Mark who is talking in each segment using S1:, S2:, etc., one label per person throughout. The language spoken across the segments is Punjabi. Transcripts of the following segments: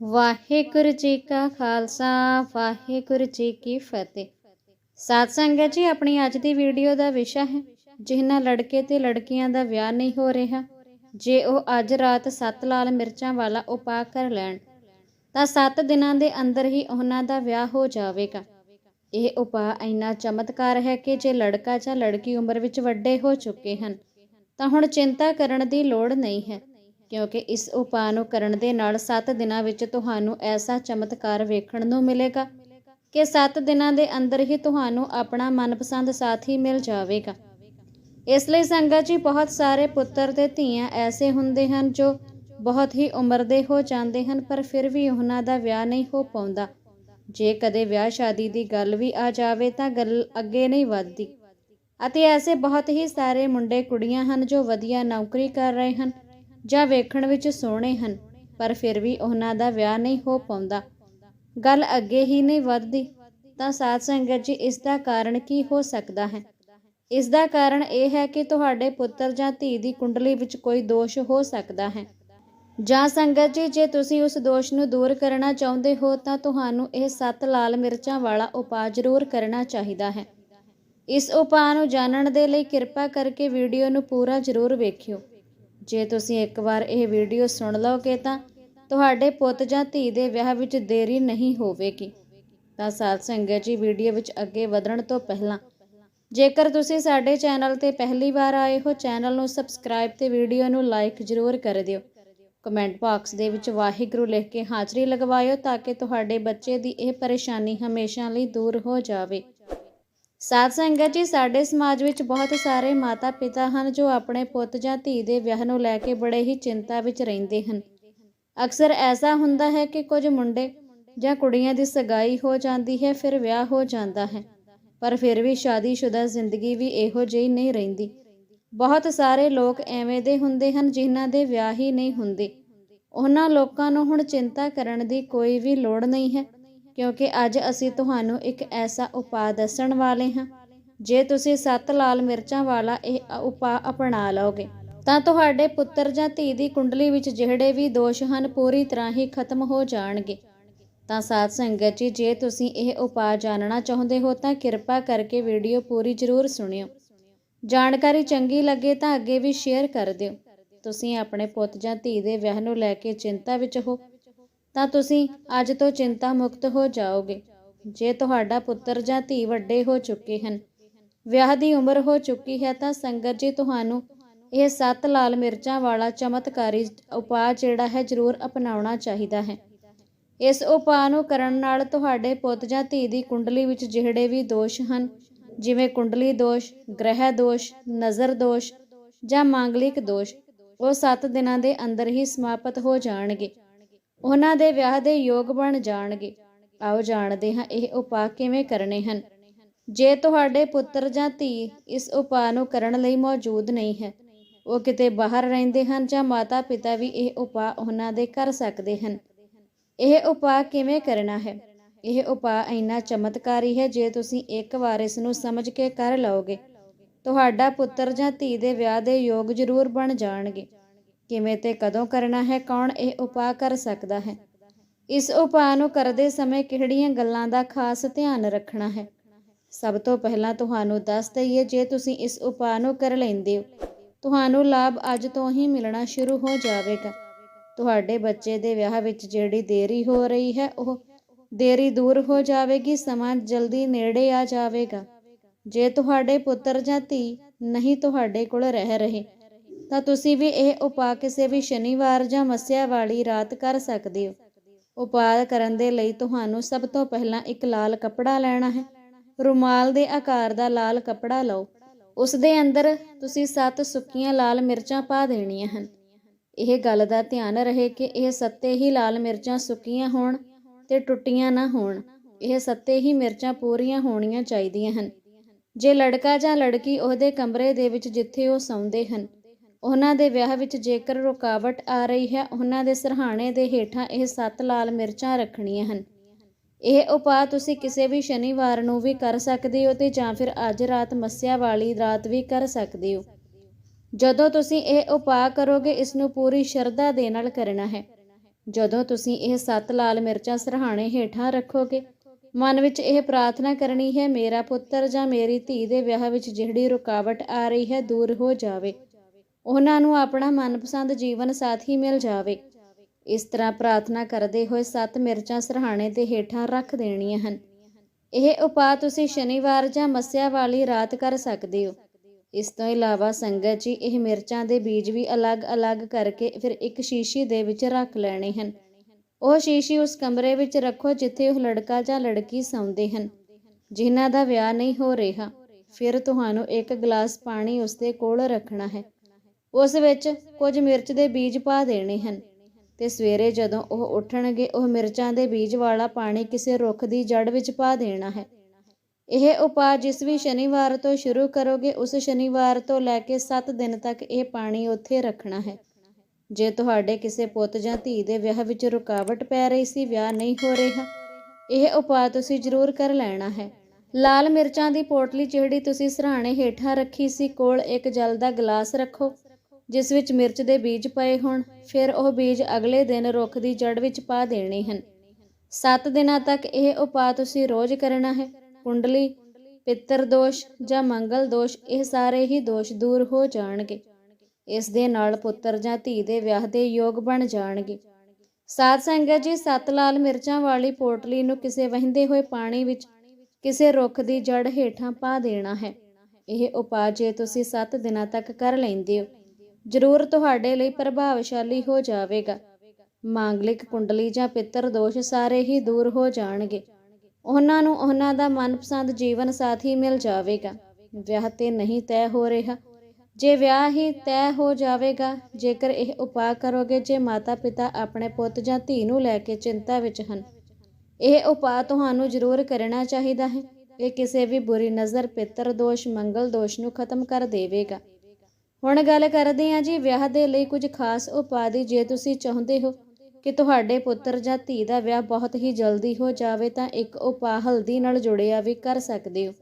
S1: ਵਾਹਿਗੁਰੂ ਜੀ ਕਾ ਖਾਲਸਾ, ਵਾਹਿਗੁਰੂ ਜੀ ਕੀ ਫਤਿਹ। ਸਾਧ ਸੰਗਤ ਜੀ, ਆਪਣੀ ਅੱਜ ਦੀ ਵੀਡੀਓ ਦਾ ਵਿਸ਼ਾ ਹੈ ਜਿਨ੍ਹਾਂ ਲੜਕੇ ਤੇ ਲੜਕੀਆਂ ਦਾ ਵਿਆਹ ਨਹੀਂ ਹੋ ਰਿਹਾ, ਜੇ ਉਹ ਅੱਜ ਰਾਤ ਸੱਤ ਲਾਲ ਮਿਰਚਾਂ ਵਾਲਾ ਉਪਾਅ ਕਰ ਲੈਣ, ਤਾਂ 7 ਦਿਨਾਂ ਦੇ ਅੰਦਰ ਹੀ ਉਹਨਾਂ ਦਾ ਵਿਆਹ ਹੋ ਜਾਵੇਗਾ। ਇਹ ਉਪਾਅ ਇੰਨਾ ਚਮਤਕਾਰ ਹੈ ਕਿ ਜੇ ਲੜਕਾ ਜਾਂ ਲੜਕੀ ਉਮਰ ਵਿੱਚ ਵੱਡੇ ਹੋ ਚੁੱਕੇ ਹਨ, ਤਾਂ ਹੁਣ ਚਿੰਤਾ ਕਰਨ ਦੀ ਲੋੜ ਨਹੀਂ ਹੈ। ਕਿਉਂਕਿ ਇਸ ਉਪਾਅ ਨੂੰ ਕਰਨ ਦੇ ਨਾਲ 7 ਦਿਨਾਂ ਵਿੱਚ ਤੁਹਾਨੂੰ ਐਸਾ ਚਮਤਕਾਰ ਵੇਖਣ ਨੂੰ ਮਿਲੇਗਾ ਕਿ 7 ਦਿਨਾਂ ਦੇ ਅੰਦਰ ਹੀ ਤੁਹਾਨੂੰ ਆਪਣਾ ਮਨਪਸੰਦ ਸਾਥੀ ਮਿਲ ਜਾਵੇਗਾ। ਇਸ ਲਈ ਸੰਗਤ ਜੀ, ਬਹੁਤ ਸਾਰੇ ਪੁੱਤਰ ਤੇ ਧੀਆਂ ਐਸੇ ਹੁੰਦੇ ਹਨ ਜੋ ਬਹੁਤ ਹੀ ਉਮਰ ਦੇ ਹੋ ਜਾਂਦੇ ਹਨ, ਪਰ ਫਿਰ ਵੀ ਉਹਨਾਂ ਦਾ ਵਿਆਹ ਨਹੀਂ ਹੋ ਪਾਉਂਦਾ। ਜੇ ਕਦੇ ਵਿਆਹ ਸ਼ਾਦੀ ਦੀ ਗੱਲ ਵੀ ਆ ਜਾਵੇ ਤਾਂ ਗੱਲ ਅੱਗੇ ਨਹੀਂ ਵਧਦੀ। ਅਤੇ ਐਸੇ ਬਹੁਤ ਹੀ ਸਾਰੇ ਮੁੰਡੇ ਕੁੜੀਆਂ ਹਨ ਜੋ ਵਧੀਆ ਨੌਕਰੀ ਕਰ ਰਹੇ ਹਨ। ਜਾਂ ਵੇਖਣ ਵਿੱਚ ਸੋਹਣੇ ਹਨ, ਪਰ ਫਿਰ ਵੀ ਉਹਨਾਂ ਦਾ ਵਿਆਹ ਨਹੀਂ ਹੋ ਪਾਉਂਦਾ। ਗੱਲ ਅੱਗੇ ਹੀ ਨਹੀਂ ਵੱਧਦੀ, ਤਾਂ ਸਾਧ ਸੰਗਤ ਜੀ, ਇਸ ਦਾ ਕਾਰਨ ਕੀ ਹੋ ਸਕਦਾ ਹੈ? ਇਸ ਦਾ ਕਾਰਨ ਇਹ ਹੈ ਕਿ ਤੁਹਾਡੇ ਪੁੱਤਰ ਜਾਂ ਧੀ ਦੀ ਕੁੰਡਲੀ ਵਿੱਚ ਕੋਈ ਦੋਸ਼ ਹੋ ਸਕਦਾ ਹੈ। ਜਾਂ ਸੰਗਤ ਜੀ, ਜੇ ਤੁਸੀਂ ਉਸ ਦੋਸ਼ ਨੂੰ ਦੂਰ ਕਰਨਾ ਚਾਹੁੰਦੇ ਹੋ, ਤਾਂ ਤੁਹਾਨੂੰ ਇਹ ਸੱਤ ਲਾਲ ਮਿਰਚਾਂ ਵਾਲਾ ਉਪਾਅ ਜ਼ਰੂਰ ਕਰਨਾ ਚਾਹੀਦਾ ਹੈ। ਇਸ ਉਪਾਅ ਨੂੰ ਜਾਣਨ ਦੇ ਲਈ ਕਿਰਪਾ ਕਰਕੇ ਵੀਡੀਓ ਨੂੰ ਪੂਰਾ ਜ਼ਰੂਰ ਵੇਖਿਓ। ਜੇ ਤੁਸੀਂ ਇੱਕ ਵਾਰ ਇਹ ਵੀਡੀਓ ਸੁਣ ਲਓਗੇ ਤਾਂ ਤੁਹਾਡੇ ਪੁੱਤ ਜਾਂ ਧੀ ਦੇ ਵਿਆਹ ਵਿੱਚ ਦੇਰੀ ਨਹੀਂ ਹੋਵੇਗੀ। ਤਾਂ ਸਾਧ ਸੰਗਤ ਜੀ, ਵੀਡੀਓ ਵਿੱਚ ਅੱਗੇ ਵਧਣ ਤੋਂ ਪਹਿਲਾਂ, ਜੇਕਰ ਤੁਸੀਂ ਸਾਡੇ ਚੈਨਲ ਤੇ ਪਹਿਲੀ ਵਾਰ ਆਏ ਹੋ, ਚੈਨਲ ਨੂੰ ਸਬਸਕ੍ਰਾਈਬ ਤੇ ਵੀਡੀਓ ਨੂੰ ਲਾਈਕ ਜ਼ਰੂਰ ਕਰ ਦਿਓ। ਕਮੈਂਟ ਬਾਕਸ ਦੇ ਵਿੱਚ ਵਾਹਿਗੁਰੂ ਲਿਖ ਕੇ ਹਾਜ਼ਰੀ ਲਗਵਾਇਓ ਤਾਂ ਕਿ ਤੁਹਾਡੇ ਬੱਚੇ ਦੀ ਇਹ ਪਰੇਸ਼ਾਨੀ ਹਮੇਸ਼ਾ ਲਈ ਦੂਰ ਹੋ ਜਾਵੇ। ਸਾਧ ਸੰਗਤ ਜੀ, ਸਾਡੇ ਸਮਾਜ ਵਿੱਚ ਬਹੁਤ ਸਾਰੇ ਮਾਤਾ ਪਿਤਾ ਹਨ ਜੋ ਆਪਣੇ ਪੁੱਤ ਜਾਂ ਧੀ ਦੇ ਵਿਆਹ ਨੂੰ ਲੈ ਕੇ ਬੜੇ ਹੀ ਚਿੰਤਾ ਵਿੱਚ ਰਹਿੰਦੇ ਹਨ। ਅਕਸਰ ਐਸਾ ਹੁੰਦਾ ਹੈ ਕਿ ਕੁਝ ਮੁੰਡੇ ਜਾਂ ਕੁੜੀਆਂ ਦੀ ਸਗਾਈ ਹੋ ਜਾਂਦੀ ਹੈ, ਫਿਰ ਵਿਆਹ ਹੋ ਜਾਂਦਾ ਹੈ। ਪਰ ਫਿਰ ਵੀ ਸ਼ਾਦੀशुदा ਜ਼ਿੰਦਗੀ ਵੀ ਇਹੋ ਜਿਹੀ ਨਹੀਂ ਰਹਿੰਦੀ। ਬਹੁਤ ਸਾਰੇ ਲੋਕ ਐਵੇਂ ਦੇ ਹੁੰਦੇ ਹਨ ਜਿਨ੍ਹਾਂ ਦੇ ਵਿਆਹ ਹੀ ਨਹੀਂ ਹੁੰਦੇ। ਉਹਨਾਂ ਲੋਕਾਂ ਨੂੰ ਹੁਣ ਚਿੰਤਾ ਕਰਨ ਦੀ ਕੋਈ ਵੀ ਲੋੜ ਨਹੀਂ ਹੈ। ਕਿਉਂਕਿ ਅੱਜ ਅਸੀਂ ਤੁਹਾਨੂੰ ਇੱਕ ਐਸਾ ਉਪਾਅ ਦੱਸਣ ਵਾਲੇ ਹਾਂ। ਜੇ ਤੁਸੀਂ ਸੱਤ ਲਾਲ ਮਿਰਚਾਂ ਵਾਲਾ ਇਹ ਉਪਾਅ ਅਪਣਾ ਲਓਗੇ, ਤਾਂ ਤੁਹਾਡੇ ਪੁੱਤਰ ਜਾਂ ਧੀ ਦੀ ਕੁੰਡਲੀ ਵਿੱਚ ਜਿਹੜੇ ਵੀ ਦੋਸ਼ ਹਨ, ਪੂਰੀ ਤਰ੍ਹਾਂ ਹੀ ਖਤਮ ਹੋ ਜਾਣਗੇ। ਤਾਂ ਸਾਧ ਸੰਗਤ ਜੀ, ਜੇ ਤੁਸੀਂ ਇਹ ਉਪਾਅ ਜਾਣਨਾ ਚਾਹੁੰਦੇ ਹੋ, ਤਾਂ ਕਿਰਪਾ ਕਰਕੇ ਵੀਡੀਓ ਪੂਰੀ ਜ਼ਰੂਰ ਸੁਣਿਓ। ਜਾਣਕਾਰੀ ਚੰਗੀ ਲੱਗੇ ਤਾਂ ਅੱਗੇ ਵੀ ਸ਼ੇਅਰ ਕਰ ਦਿਓ। ਤੁਸੀਂ ਆਪਣੇ ਪੁੱਤ ਜਾਂ ਧੀ ਦੇ ਵਿਆਹ ਨੂੰ ਲੈ ਕੇ ਚਿੰਤਾ ਵਿੱਚ ਹੋ ਤਾਂ ਤੁਸੀਂ ਅੱਜ ਤੋਂ ਚਿੰਤਾ ਮੁਕਤ ਹੋ ਜਾਓਗੇ। ਜੇ ਤੁਹਾਡਾ ਪੁੱਤਰ ਜਾਂ ਧੀ ਵੱਡੇ ਹੋ ਚੁੱਕੇ ਹਨ, ਵਿਆਹ ਦੀ ਉਮਰ ਹੋ ਚੁੱਕੀ ਹੈ ਤਾਂ ਸੰਗਤ ਜੀ ਤੁਹਾਨੂੰ ਇਹ ਸੱਤ ਲਾਲ ਮਿਰਚਾਂ ਵਾਲਾ ਚਮਤਕਾਰੀ ਉਪਾਅ ਜਿਹੜਾ ਹੈ ਜ਼ਰੂਰ ਅਪਣਾਉਣਾ ਚਾਹੀਦਾ ਹੈ। ਇਸ ਉਪਾਅ ਨੂੰ ਕਰਨ ਨਾਲ ਤੁਹਾਡੇ ਪੁੱਤ ਜਾਂ ਧੀ ਦੀ ਕੁੰਡਲੀ ਵਿੱਚ ਜਿਹੜੇ ਵੀ ਦੋਸ਼ ਹਨ, ਜਿਵੇਂ ਕੁੰਡਲੀ ਦੋਸ਼, ਗ੍ਰਹਿ ਦੋਸ਼, ਨਜ਼ਰ ਦੋਸ਼ ਜਾਂ ਮਾਂਗਲਿਕ ਦੋਸ਼, ਉਹ 7 ਦਿਨਾਂ ਦੇ ਅੰਦਰ ਹੀ ਸਮਾਪਤ ਹੋ ਜਾਣਗੇ। ਉਹਨਾਂ ਦੇ ਵਿਆਹ ਦੇ ਯੋਗ ਬਣ ਜਾਣਗੇ। ਆਓ ਜਾਣਦੇ ਹਾਂ ਇਹ ਉਪਾਅ ਕਿਵੇਂ ਕਰਨੇ ਹਨ। ਜੇ ਤੁਹਾਡੇ ਪੁੱਤਰ ਜਾਂ ਧੀ ਇਸ ਉਪਾਅ ਨੂੰ ਕਰਨ ਲਈ ਮੌਜੂਦ ਨਹੀਂ ਹੈ, ਉਹ ਕਿਤੇ ਬਾਹਰ ਰਹਿੰਦੇ ਹਨ ਜਾਂ ਮਾਤਾ ਪਿਤਾ ਵੀ ਇਹ ਉਪਾਅ ਉਹਨਾਂ ਦੇ ਕਰ ਸਕਦੇ ਹਨ। ਇਹ ਉਪਾਅ ਕਿਵੇਂ ਕਰਨਾ ਹੈ? ਇਹ ਉਪਾਅ ਇੰਨਾ ਚਮਤਕਾਰੀ ਹੈ ਜੇ ਤੁਸੀਂ ਇੱਕ ਵਾਰ ਇਸ ਨੂੰ ਸਮਝ ਕੇ ਕਰ ਲਓਗੇ। ਤੁਹਾਡਾ ਪੁੱਤਰ ਜਾਂ ਧੀ ਦੇ ਵਿਆਹ ਦੇ ਯੋਗ ਜ਼ਰੂਰ ਬਣ ਜਾਣਗੇ। ਕਿਵੇਂ ਤੇ ਕਦੋਂ ਕਰਨਾ ਹੈ, ਕੌਣ ਇਹ ਉਪਾਅ ਕਰ ਸਕਦਾ ਹੈ। ਇਸ ਉਪਾਅ ਨੂੰ ਕਰਦੇ ਸਮੇਂ ਕਿਹੜੀਆਂ ਗੱਲਾਂ ਦਾ ਖਾਸ ਧਿਆਨ ਰੱਖਣਾ ਹੈ? ਸਭ ਤੋਂ ਪਹਿਲਾਂ ਤੁਹਾਨੂੰ ਦੱਸ ਦਈਏ, ਜੇ ਤੁਸੀਂ ਇਸ ਉਪਾਅ ਨੂੰ ਕਰ ਲੈਂਦੇ ਹੋ, ਤੁਹਾਨੂੰ ਲਾਭ ਅੱਜ ਤੋਂ ਹੀ ਮਿਲਣਾ ਸ਼ੁਰੂ ਹੋ ਜਾਵੇਗਾ। ਤੁਹਾਡੇ ਬੱਚੇ ਦੇ ਵਿਆਹ ਵਿੱਚ ਜਿਹੜੀ ਦੇਰੀ ਹੋ ਰਹੀ ਹੈ, ਉਹ ਦੇਰੀ ਦੂਰ ਹੋ ਜਾਵੇਗੀ, ਸਮਾਂ ਜਲਦੀ ਨੇੜੇ ਆ ਜਾਵੇਗਾ। ਜੇ ਤੁਹਾਡੇ ਪੁੱਤਰ ਜਾਂ ਧੀ ਨਹੀਂ ਤੁਹਾਡੇ ਕੋਲ ਰਹਿ ਰਹੇ ਤਾਂ ਤੁਸੀਂ ਵੀ ਇਹ ਉਪਾਅ ਕਿਸੇ ਵੀ ਸ਼ਨੀਵਾਰ ਜਾਂ ਮੱਸਿਆ ਵਾਲੀ ਰਾਤ ਕਰ ਸਕਦੇ ਹੋ। ਉਪਾਅ ਕਰਨ ਦੇ ਲਈ ਤੁਹਾਨੂੰ ਸਭ ਤੋਂ ਪਹਿਲਾਂ ਇੱਕ ਲਾਲ ਕੱਪੜਾ ਲੈਣਾ ਹੈ। ਰੁਮਾਲ ਦੇ ਆਕਾਰ ਦਾ ਲਾਲ ਕੱਪੜਾ ਲਓ। ਉਸ ਦੇ ਅੰਦਰ ਤੁਸੀਂ ਸੱਤ ਸੁੱਕੀਆਂ ਲਾਲ ਮਿਰਚਾਂ ਪਾ ਦੇਣੀਆਂ ਹਨ। ਇਹ ਗੱਲ ਦਾ ਧਿਆਨ ਰਹੇ ਕਿ ਇਹ ਸੱਤੇ ਹੀ ਲਾਲ ਮਿਰਚਾਂ ਸੁੱਕੀਆਂ ਹੋਣ ਤੇ ਟੁੱਟੀਆਂ ਨਾ ਹੋਣ। ਇਹ ਸੱਤੇ ਹੀ ਮਿਰਚਾਂ ਪੂਰੀਆਂ ਹੋਣੀਆਂ ਚਾਹੀਦੀਆਂ ਹਨ। ਜੇ ਲੜਕਾ ਜਾਂ ਲੜਕੀ ਉਹਦੇ ਕਮਰੇ ਦੇ ਵਿੱਚ ਜਿੱਥੇ ਉਹ ਸੌਂਦੇ ਹਨ ਉਹਨਾਂ ਦੇ ਵਿਆਹ ਵਿੱਚ ਜੇਕਰ ਰੁਕਾਵਟ ਆ ਰਹੀ ਹੈ, ਉਹਨਾਂ ਦੇ ਸਰਹਾਣੇ ਦੇ ਹੇਠਾਂ ਇਹ ਸੱਤ ਲਾਲ ਮਿਰਚਾਂ ਰੱਖਣੀਆਂ ਹਨ। ਇਹ ਉਪਾਅ ਤੁਸੀਂ ਕਿਸੇ ਵੀ ਸ਼ਨੀਵਾਰ ਨੂੰ ਵੀ ਕਰ ਸਕਦੇ ਹੋ ਤੇ ਜਾਂ ਫਿਰ ਅੱਜ ਰਾਤ ਮੱਸਿਆ ਵਾਲੀ ਰਾਤ ਵੀ ਕਰ ਸਕਦੇ ਹੋ। ਜਦੋਂ ਤੁਸੀਂ ਇਹ ਉਪਾਅ ਕਰੋਗੇ, ਇਸ ਨੂੰ ਪੂਰੀ ਸ਼ਰਧਾ ਦੇ ਨਾਲ ਕਰਨਾ ਹੈ। ਜਦੋਂ ਤੁਸੀਂ ਇਹ ਸੱਤ ਲਾਲ ਮਿਰਚਾਂ ਸਰਹਾਣੇ ਹੇਠਾਂ ਰੱਖੋਗੇ, ਮਨ ਵਿੱਚ ਇਹ ਪ੍ਰਾਰਥਨਾ ਕਰਨੀ ਹੈ, ਮੇਰਾ ਪੁੱਤਰ ਜਾਂ ਮੇਰੀ ਧੀ ਦੇ ਵਿਆਹ ਵਿੱਚ ਜਿਹੜੀ ਰੁਕਾਵਟ ਆ ਰਹੀ ਹੈ, ਦੂਰ ਹੋ ਜਾਵੇ। ਉਹਨਾਂ ਨੂੰ ਆਪਣਾ ਮਨਪਸੰਦ ਜੀਵਨ ਸਾਥੀ ਮਿਲ ਜਾਵੇ। ਇਸ ਤਰ੍ਹਾਂ ਪ੍ਰਾਰਥਨਾ ਕਰਦੇ ਹੋਏ ਸੱਤ ਮਿਰਚਾਂ ਸਰਹਾਣੇ ਦੇ ਹੇਠਾਂ ਰੱਖ ਦੇਣੀਆਂ ਹਨ। ਇਹ ਉਪਾਅ ਤੁਸੀਂ ਸ਼ਨੀਵਾਰ ਜਾਂ ਮੱਸਿਆ ਵਾਲੀ ਰਾਤ ਕਰ ਸਕਦੇ ਹੋ। ਇਸ ਤੋਂ ਇਲਾਵਾ ਸੰਗਤ ਜੀ ਇਹ ਮਿਰਚਾਂ ਦੇ ਬੀਜ ਵੀ ਅਲੱਗ-ਅਲੱਗ ਕਰਕੇ ਫਿਰ ਇੱਕ ਸ਼ੀਸ਼ੀ ਦੇ ਵਿੱਚ ਰੱਖ ਲੈਣੇ ਹਨ। ਉਹ ਸ਼ੀਸ਼ੀ ਉਸ ਕਮਰੇ ਵਿੱਚ ਰੱਖੋ ਜਿੱਥੇ ਉਹ ਲੜਕਾ ਜਾਂ ਲੜਕੀ ਸੌਂਦੇ ਹਨ। ਜਿਨ੍ਹਾਂ ਦਾ ਵਿਆਹ ਨਹੀਂ ਹੋ ਰਿਹਾ, ਫਿਰ ਤੁਹਾਨੂੰ ਇੱਕ ਗਲਾਸ ਪਾਣੀ ਉਸਦੇ ਕੋਲ ਰੱਖਣਾ ਹੈ। ਉਸ ਵਿੱਚ ਕੁਝ ਮਿਰਚ ਦੇ ਬੀਜ ਪਾ ਦੇਣੇ ਹਨ ਤੇ ਸਵੇਰੇ ਜਦੋਂ ਉਹ ਉੱਠਣਗੇ, ਉਹ ਮਿਰਚਾਂ ਦੇ ਬੀਜ ਵਾਲਾ ਪਾਣੀ ਕਿਸੇ ਰੁੱਖ ਦੀ ਜੜ ਵਿੱਚ ਪਾ ਦੇਣਾ ਹੈ। ਇਹ ਉਪਾਅ ਜਿਸ ਵੀ ਸ਼ਨੀਵਾਰ ਤੋਂ ਸ਼ੁਰੂ ਕਰੋਗੇ, ਉਸ ਸ਼ਨੀਵਾਰ ਤੋਂ ਲੈ ਕੇ 7 ਦਿਨ ਤੱਕ ਇਹ ਪਾਣੀ ਉੱਥੇ ਰੱਖਣਾ ਹੈ। ਜੇ ਤੁਹਾਡੇ ਕਿਸੇ ਪੁੱਤ ਜਾਂ ਧੀ ਦੇ ਵਿਆਹ ਵਿੱਚ ਰੁਕਾਵਟ ਪੈ ਰਹੀ ਸੀ, ਵਿਆਹ ਨਹੀਂ ਹੋ ਰਿਹਾ, ਇਹ ਉਪਾਅ ਤੁਸੀਂ ਜ਼ਰੂਰ ਕਰ ਲੈਣਾ ਹੈ। ਲਾਲ ਮਿਰਚਾਂ ਦੀ ਪੋਟਲੀ ਜਿਹੜੀ ਤੁਸੀਂ ਸਰਾਣੇ ਹੇਠਾਂ ਰੱਖੀ ਸੀ, ਕੋਲ ਇੱਕ ਜਲ ਦਾ ਗਲਾਸ ਰੱਖੋ। ਜਿਸ ਵਿੱਚ ਮਿਰਚ ਦੇ ਬੀਜ ਪਏ ਹੋਣ, ਫਿਰ ਉਹ ਬੀਜ ਅਗਲੇ ਦਿਨ ਰੁੱਖ ਦੀ ਜੜ ਵਿੱਚ ਪਾ ਦੇਣੇ ਹਨ। 7 ਦਿਨਾਂ ਤੱਕ ਇਹ ਉਪਾਅ ਤੁਸੀਂ ਰੋਜ਼ ਕਰਨਾ ਹੈ। ਕੁੰਡਲੀ, ਪਿੱਤਰ ਦੋਸ਼ ਜਾਂ ਮੰਗਲ ਦੋਸ਼ ਇਹ ਸਾਰੇ ਹੀ ਦੋਸ਼ ਦੂਰ ਹੋ ਜਾਣਗੇ। ਇਸ ਦੇ ਨਾਲ ਪੁੱਤਰ ਜਾਂ ਧੀ ਦੇ ਵਿਆਹ ਦੇ ਯੋਗ ਬਣ ਜਾਣਗੇ। ਸਾਧ ਸੰਗਤ ਜੀ, ਸੱਤ ਲਾਲ ਮਿਰਚਾਂ ਵਾਲੀ ਪੋਟਲੀ ਨੂੰ ਕਿਸੇ ਵਹਿੰਦੇ ਹੋਏ ਪਾਣੀ ਵਿੱਚ ਕਿਸੇ ਰੁੱਖ ਦੀ ਜੜ ਹੇਠਾਂ ਪਾ ਦੇਣਾ ਹੈ। ਇਹ ਉਪਾਅ ਜੇ ਤੁਸੀਂ 7 ਦਿਨਾਂ ਤੱਕ ਕਰ ਲੈਂਦੇ ਹੋ ਜ਼ਰੂਰ ਤੁਹਾਡੇ ਲਈ ਪ੍ਰਭਾਵਸ਼ਾਲੀ ਹੋ ਜਾਵੇਗਾ। ਮਾਂਗਲਿਕ ਕੁੰਡਲੀ ਜਾਂ ਪਿੱਤਰ ਦੋਸ਼ ਸਾਰੇ ਹੀ ਦੂਰ ਹੋ ਜਾਣਗੇ। ਉਹਨਾਂ ਨੂੰ ਉਹਨਾਂ ਦਾ ਮਨਪਸੰਦ ਜੀਵਨ ਸਾਥੀ ਮਿਲ ਜਾਵੇਗਾ। ਵਿਆਹ ਤੇ ਨਹੀਂ ਤੈਅ ਹੋ ਰਿਹਾ। ਜੇ ਵਿਆਹ ਹੀ ਤੈਅ ਹੋ ਜਾਵੇਗਾ, ਜੇਕਰ ਇਹ ਉਪਾਅ ਕਰੋਗੇ ਜੇ ਮਾਤਾ ਪਿਤਾ ਆਪਣੇ ਪੁੱਤ ਜਾਂ ਧੀ ਨੂੰ ਲੈ ਕੇ ਚਿੰਤਾ ਵਿੱਚ ਹਨ, ਇਹ ਉਪਾਅ ਤੁਹਾਨੂੰ ਜ਼ਰੂਰ ਕਰਨਾ ਚਾਹੀਦਾ ਹੈ। ਇਹ ਕਿਸੇ ਵੀ ਬੁਰੀ ਨਜ਼ਰ, ਪਿੱਤਰ ਦੋਸ਼, ਮੰਗਲ ਦੋਸ਼ ਨੂੰ ਖਤਮ ਕਰ ਦੇਵੇਗਾ। ਹੁਣ ਗੱਲ ਕਰਦੇ ਹਾਂ ਜੀ ਵਿਆਹ ਦੇ ਲਈ ਕੁਝ ਖਾਸ ਉਪਾਅ ਦੀ। ਜੇ ਤੁਸੀਂ ਚਾਹੁੰਦੇ ਹੋ ਕਿ ਤੁਹਾਡੇ ਪੁੱਤਰ ਜਾਂ ਧੀ ਦਾ ਵਿਆਹ ਬਹੁਤ ਹੀ ਜਲਦੀ ਹੋ ਜਾਵੇ, ਤਾਂ ਇੱਕ ਉਪਾਅ ਹਲਦੀ ਨਾਲ ਜੁੜਿਆ ਵੀ ਕਰ ਸਕਦੇ ਹੋ।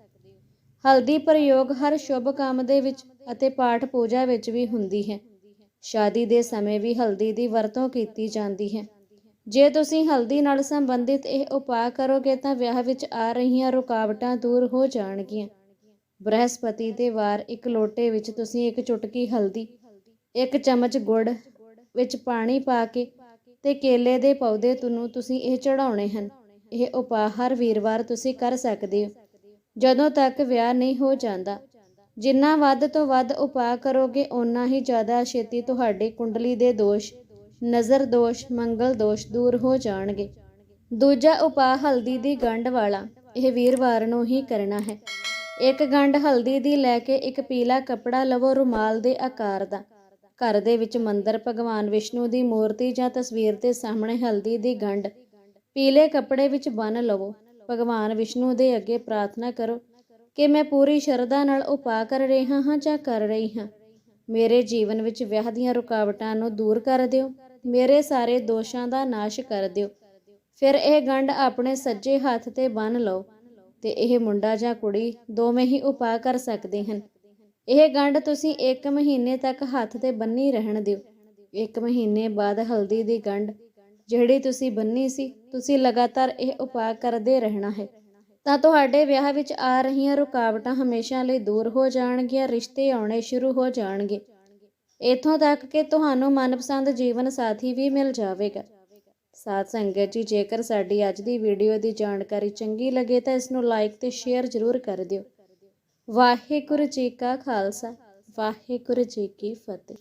S1: ਹਲਦੀ ਪ੍ਰਯੋਗ ਹਰ ਸ਼ੁਭ ਕੰਮ ਦੇ ਵਿੱਚ ਅਤੇ ਪਾਠ ਪੂਜਾ ਵਿੱਚ ਵੀ ਹੁੰਦੀ ਹੈ। ਸ਼ਾਦੀ ਦੇ ਸਮੇਂ ਵੀ ਹਲਦੀ ਦੀ ਵਰਤੋਂ ਕੀਤੀ ਜਾਂਦੀ ਹੈ। ਜੇ ਤੁਸੀਂ ਹਲਦੀ ਨਾਲ ਸੰਬੰਧਿਤ ਇਹ ਉਪਾਅ ਕਰੋਗੇ, ਤਾਂ ਵਿਆਹ ਵਿੱਚ ਆ ਰਹੀਆਂ ਰੁਕਾਵਟਾਂ ਦੂਰ ਹੋ ਜਾਣਗੀਆਂ। ਬ੍ਰਹਸਪਤੀ ਦੇ ਵਾਰ ਇੱਕ ਲੋਟੇ ਵਿੱਚ ਤੁਸੀਂ ਇੱਕ ਚੁਟਕੀ ਹਲਦੀ, ਇੱਕ ਚਮਚ ਗੁੜ ਵਿੱਚ ਪਾਣੀ ਪਾ ਕੇ ਤੇ ਕੇਲੇ ਦੇ ਪੌਦੇ ਨੂੰ ਤੁਸੀਂ ਇਹ ਚੜਾਉਣੇ ਹਨ। ਇਹ ਉਪਾਅ ਹਰ ਵੀਰਵਾਰ ਤੁਸੀਂ ਕਰ ਸਕਦੇ ਹੋ। ਜਦੋਂ ਤੱਕ ਵਿਆਹ ਨਹੀਂ ਹੋ ਜਾਂਦਾ, ਜਿੰਨਾ ਵੱਧ ਤੋਂ ਵੱਧ ਉਪਾਅ ਕਰੋਗੇ, ਓਨਾ ਹੀ ਜ਼ਿਆਦਾ ਛੇਤੀ ਤੁਹਾਡੇ ਕੁੰਡਲੀ ਦੇ ਦੋਸ਼, ਨਜ਼ਰ ਦੋਸ਼, ਮੰਗਲ ਦੋਸ਼ ਦੂਰ ਹੋ ਜਾਣਗੇ। ਦੂਜਾ ਉਪਾਅ ਹਲਦੀ ਦੀ ਗੰਢ ਵਾਲਾ। ਇਹ ਵੀਰਵਾਰ ਨੂੰ ਹੀ ਕਰਨਾ ਹੈ। ਇੱਕ ਗੰਢ ਹਲਦੀ ਦੀ ਲੈ ਕੇ ਇੱਕ ਪੀਲਾ ਕੱਪੜਾ ਲਵੋ ਰੁਮਾਲ ਦੇ ਆਕਾਰ ਦਾ। ਘਰ ਦੇ ਵਿੱਚ ਮੰਦਰ, ਭਗਵਾਨ ਵਿਸ਼ਨੂੰ ਦੀ ਮੂਰਤੀ ਜਾਂ ਤਸਵੀਰ ਦੇ ਸਾਹਮਣੇ ਹਲਦੀ ਦੀ ਗੰਢ। ਪੀਲੇ ਕੱਪੜੇ ਵਿੱਚ ਬੰਨ ਲਵੋ। ਭਗਵਾਨ ਵਿਸ਼ਨੂੰ ਦੇ ਅੱਗੇ ਪ੍ਰਾਰਥਨਾ ਕਰੋ ਕਿ ਮੈਂ ਪੂਰੀ ਸ਼ਰਧਾ ਨਾਲ ਉਪਾਅ ਕਰ ਰਿਹਾ ਹਾਂ ਜਾਂ ਕਰ ਰਹੀ ਹਾਂ। ਮੇਰੇ ਜੀਵਨ ਵਿੱਚ ਵਿਆਹ ਦੀਆਂ ਰੁਕਾਵਟਾਂ ਨੂੰ ਦੂਰ ਕਰ ਦਿਓ। ਮੇਰੇ ਸਾਰੇ ਦੋਸ਼ਾਂ ਦਾ ਨਾਸ਼ ਕਰ ਦਿਓ। ਫਿਰ ਇਹ ਗੰਢ ਆਪਣੇ ਸੱਜੇ ਹੱਥ ਤੇ ਬੰਨ ਲਓ। ਤੇ ਇਹ ਮੁੰਡਾ ਜਾਂ ਕੁੜੀ ਦੋਵੇਂ ਹੀ ਉਪਾਅ ਕਰ ਸਕਦੇ ਹਨ। ਇਹ ਗੰਢ ਤੁਸੀਂ 1 ਮਹੀਨੇ ਤੱਕ ਹੱਥ ਤੇ ਬੰਨੀ ਰਹਿਣ ਦਿਓ। 1 ਮਹੀਨੇ ਬਾਅਦ ਹਲਦੀ ਦੀ ਗੰਢ, ਜਿਹੜੀ ਤੁਸੀਂ ਬੰਨੀ ਸੀ, ਤੁਸੀਂ ਲਗਾਤਾਰ ਇਹ ਉਪਾਅ ਕਰਦੇ ਰਹਿਣਾ ਹੈ। ਤਾਂ ਤੁਹਾਡੇ ਵਿਆਹ ਵਿੱਚ ਆ ਰਹੀਆਂ ਰੁਕਾਵਟਾਂ ਹਮੇਸ਼ਾ ਲਈ ਦੂਰ ਹੋ ਜਾਣਗੀਆਂ, ਰਿਸ਼ਤੇ ਆਉਣੇ ਸ਼ੁਰੂ ਹੋ ਜਾਣਗੇ। ਇਥੋਂ ਤੱਕ ਕਿ ਤੁਹਾਨੂੰ ਮਨਪਸੰਦ ਜੀਵਨ ਸਾਥੀ ਵੀ ਮਿਲ ਜਾਵੇਗਾ। ਸਾਧ ਸੰਗਤ ਜੀ, ਜੇਕਰ ਸਾਡੀ ਅੱਜ ਦੀ ਵੀਡੀਓ ਦੀ ਜਾਣਕਾਰੀ ਚੰਗੀ ਲੱਗੇ ਤਾਂ ਇਸ ਨੂੰ ਲਾਈਕ ਤੇ ਸ਼ੇਅਰ ਜ਼ਰੂਰ ਕਰ ਦਿਓ। ਵਾਹਿਗੁਰੂ ਜੀ ਕਾ ਖਾਲਸਾ, ਵਾਹਿਗੁਰੂ ਜੀ ਕੀ ਫਤਿਹ।